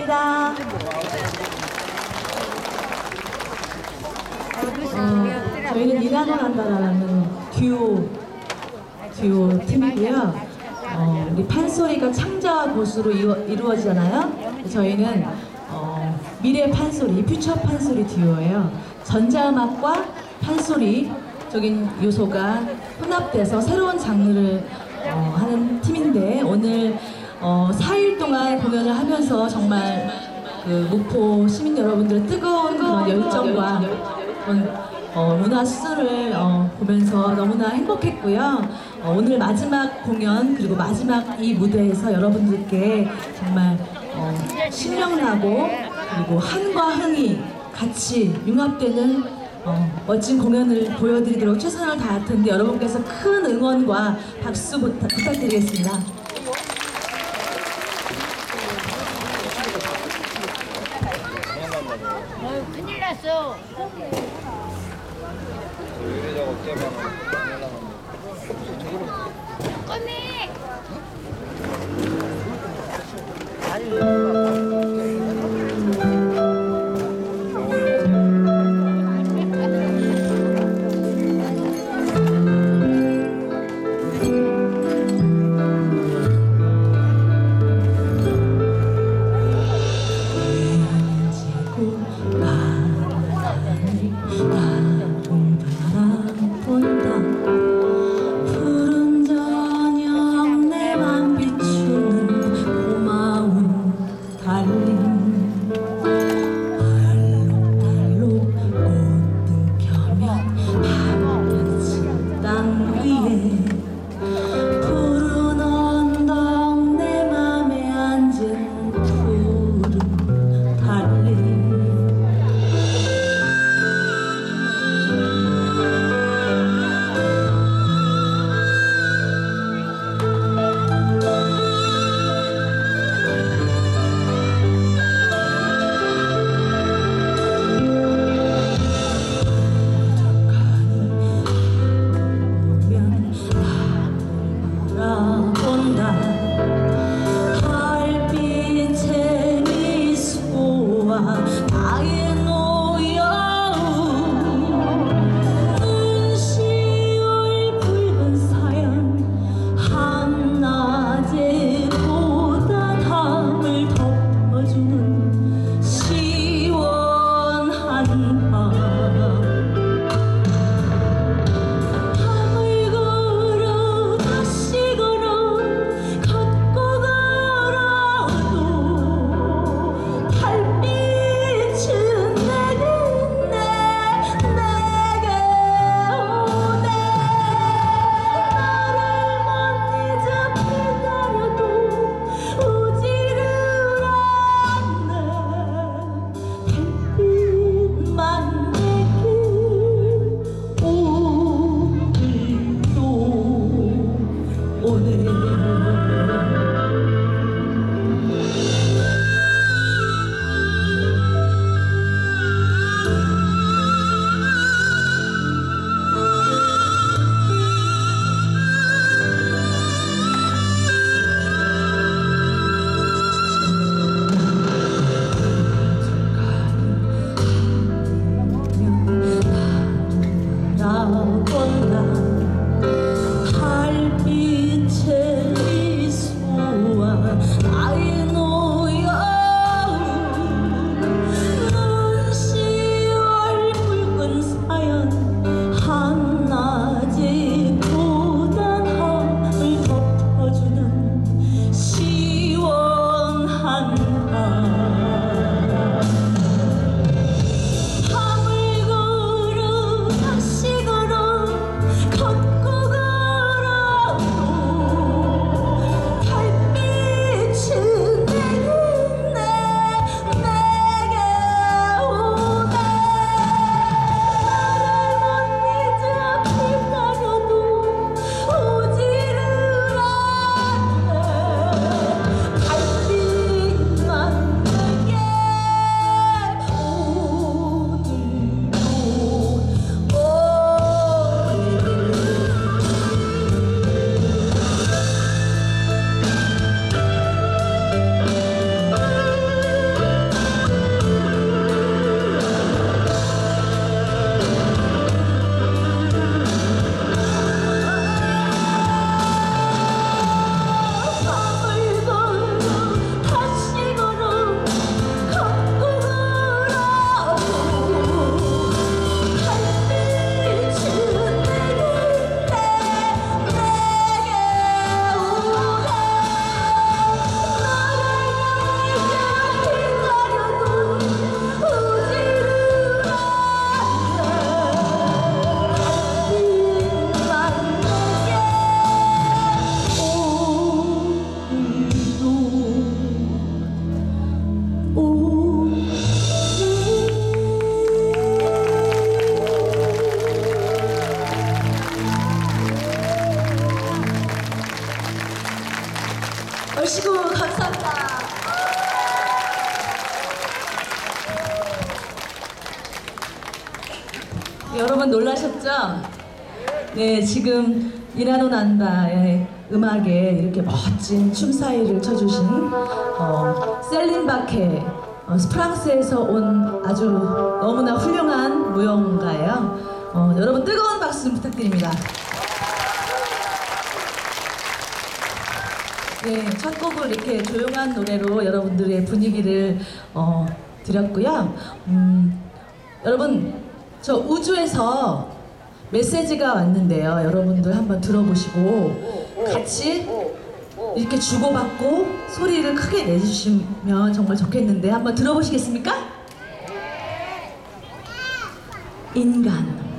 고맙습니다. 어, 저희는 일하고 난다라는 듀오 듀오 팀이고요. 어, 우리 판소리가 창자와 고수로 이루, 이루 어지잖아요. 저희는 어, 미래 판소리, 퓨처 판소리 듀오예요. 전자음악과 판소리적인 요소가 혼합돼서 새로운 장르를 어, 하는 팀인데 오늘 어, 4일 동안 공연을 하면서 정말 그 목포 시민 여러분들의 뜨거운 그런 열정과 그런 어, 문화 수술을 어, 보면서 너무나 행복했고요. 어, 오늘 마지막 공연 그리고 마지막 이 무대에서 여러분들께 정말 어, 신명나고 그리고 한과 흥이 같이 융합되는 어, 멋진 공연을 보여드리도록 최선을 다할 텐데 여러분께서 큰 응원과 박수 부탁, 부탁드리겠습니다. 어휴, 큰일 났어. 꼬미! 지고 여러분 놀라셨죠? 네, 지금 이라노 난다의 음악에 이렇게 멋진 춤사위를 쳐주신 어, 셀린 바케 어, 프랑스에서 온 아주 너무나 훌륭한 무용가예요. 어, 여러분 뜨거운 박수 부탁드립니다. 네, 첫 곡을 이렇게 조용한 노래로 여러분들의 분위기를 어, 드렸고요. 음, 여러분, 저 우주에서 메시지가 왔는데요. 여러분들 한번 들어보시고 같이 이렇게 주고받고 소리를 크게 내주시면 정말 좋겠는데 한번 들어보시겠습니까? 인간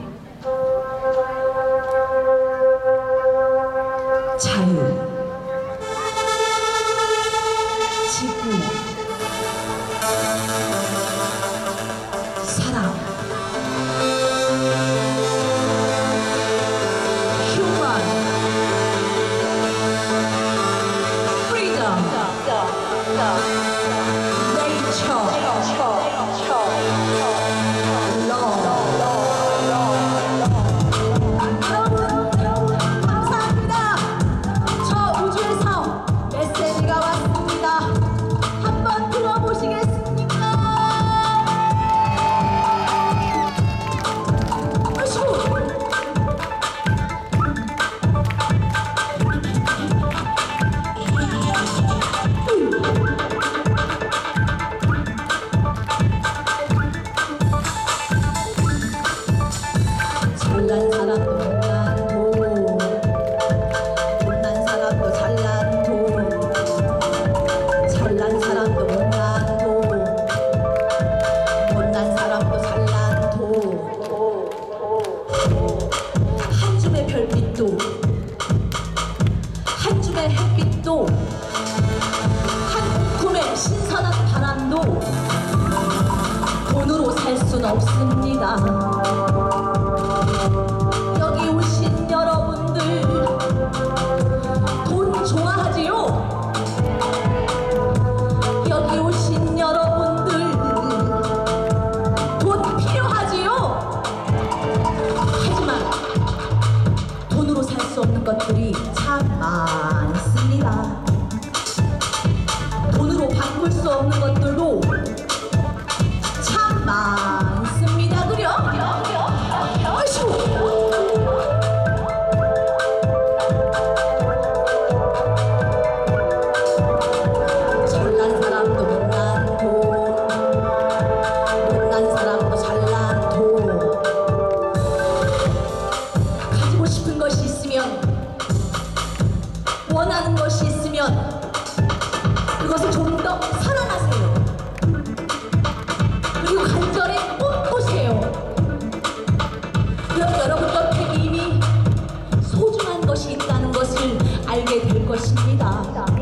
알게 될 것입니다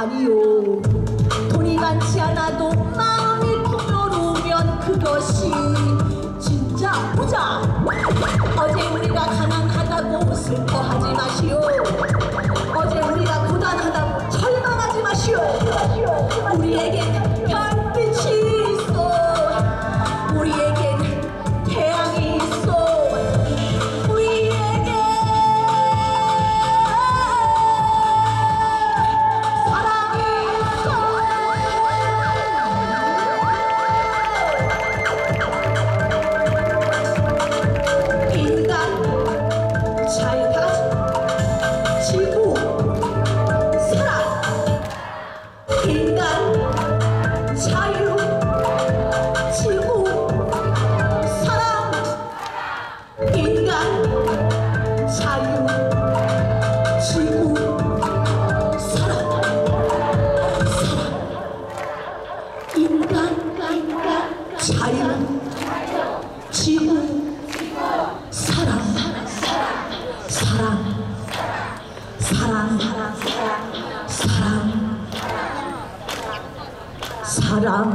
아니요 돈이 많지 않아도 마음이 풍요로우면 그것이 진짜 부자. 어제 우리가 가난하다고 슬퍼하지 마시오. 어제 우리가 고단하다고 절망하지 마시오. 우리에겐 사랑이로구나